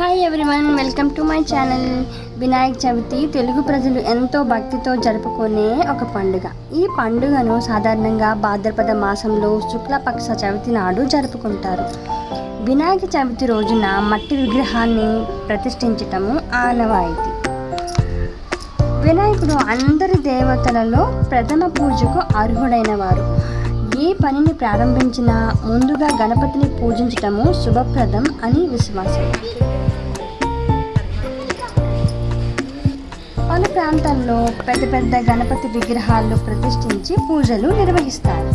Hi everyone welcome to my channel Vinayaka Chavithi Telugu ప్రజలు ఎంతో భక్తితో జరుపుకునే ఒక పండుగ. ఈ పండుగను సాధారణంగా భాద్రపద మాసంలో శుక్లపక్ష చవితి నాడు జరుపుకుంటారు. వినాయక చవితి రోజున మట్టి విగ్రహాన్ని ప్రతిష్ఠించటము ఆనవాయితీ. వినాయకుడు అందరి దేవతలలో ప్రథమ పూజకు అర్హుడైన వారు ఏ పనిని ప్రారంభించినా ముందుగా గణపతిని పూజించటము శుభప్రదం అని విశ్వాసం. పలు ప్రాంతాల్లో పెద్ద పెద్ద గణపతి విగ్రహాలు ప్రతిష్ఠించి పూజలు నిర్వహిస్తారు.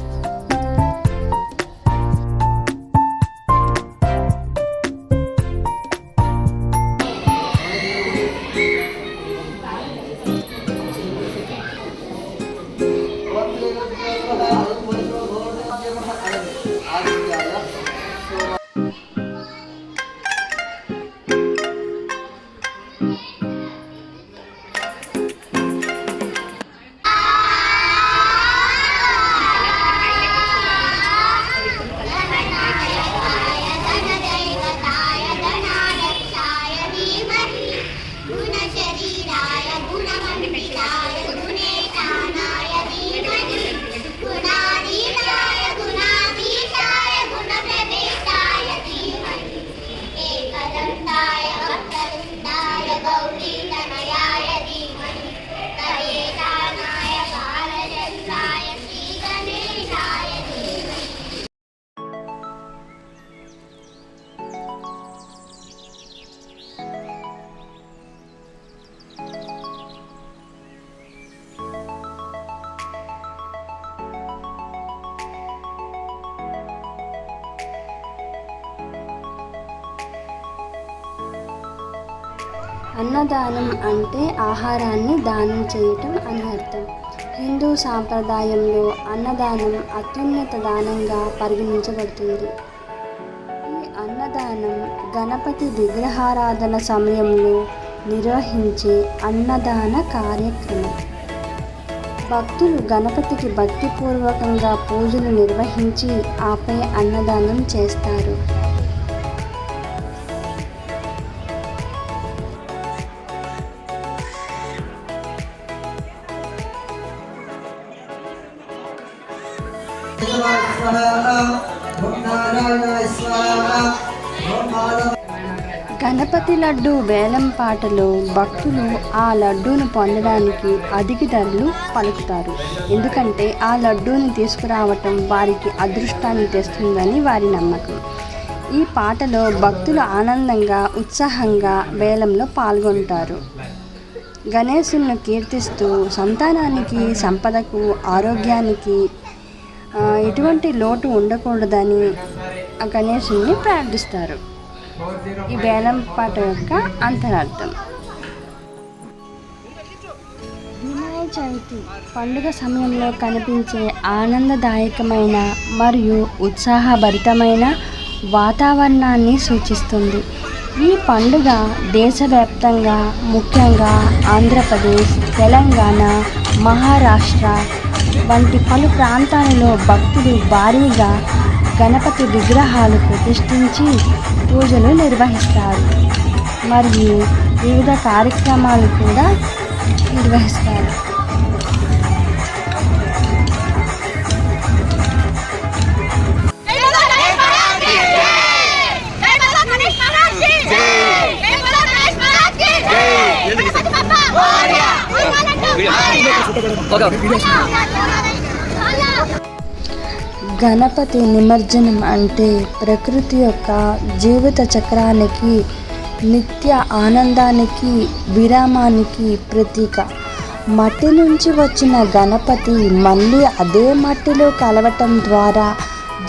అన్నదానం అంటే ఆహారాన్ని దానం చేయటం అని అర్థం. హిందూ సాంప్రదాయంలో అన్నదానం అత్యున్నత దానంగా పరిగణించబడుతుంది. ఈ అన్నదానం గణపతి విగ్రహారాధన సమయంలో నిర్వహించే అన్నదాన కార్యక్రమం. భక్తులు గణపతికి భక్తిపూర్వకంగా పూజలు నిర్వహించి ఆపై అన్నదానం చేస్తారు. గణపతి లడ్డు వేలం పాటలో భక్తులు ఆ లడ్డూను పొందడానికి అధిక ధరలు పలుకుతారు. ఎందుకంటే ఆ లడ్డూని తీసుకురావటం వారికి అదృష్టాన్ని తెస్తుందని వారి నమ్మకం. ఈ పాటలో భక్తులు ఆనందంగా ఉత్సాహంగా వేలంలో పాల్గొంటారు. గణేశుని కీర్తిస్తూ సంతానానికి సంపదకు ఆరోగ్యానికి ఎటువంటి లోటు ఉండకూడదని ఆ గణేశుని ప్రార్థిస్తారు. ఈ వేలం పాట యొక్క అంతరార్థం. వినాయక చవితి పండుగ సమయంలో కనిపించే ఆనందదాయకమైన మరియు ఉత్సాహభరితమైన వాతావరణాన్ని సూచిస్తుంది. ఈ పండుగ దేశవ్యాప్తంగా ముఖ్యంగా ఆంధ్రప్రదేశ్ తెలంగాణ మహారాష్ట్ర వంటి పలు ప్రాంతాలలో భక్తులు భారీగా గణపతి విగ్రహాలు ప్రతిష్ఠించి పూజలు నిర్వహిస్తారు. మరియు వివిధ కార్యక్రమాలు కూడా నిర్వహిస్తారు. గణపతి నిమజ్జనం అంటే ప్రకృతి యొక్క జీవిత చక్రానికి నిత్య ఆనందానికి విరామానికి ప్రతీక. మట్టి నుంచి వచ్చిన గణపతి మళ్ళీ అదే మట్టిలో కలవటం ద్వారా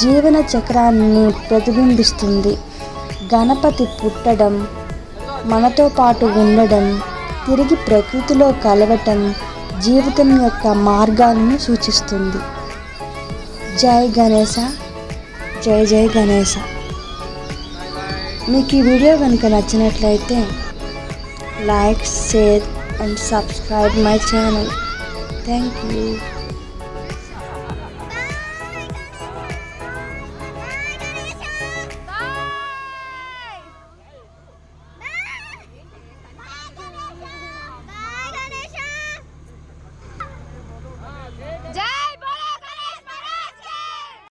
జీవన చక్రాన్ని ప్రతిబింబిస్తుంది. గణపతి పుట్టడం మనతో పాటు ఉండడం తిరిగి ప్రకృతిలో కలవటం జీవితం యొక్క మార్గాలను సూచిస్తుంది. జై గణేశ జై జై గణేశ. మీకు ఈ వీడియో కనుక నచ్చినట్లయితే like share and subscribe my channel. Thank you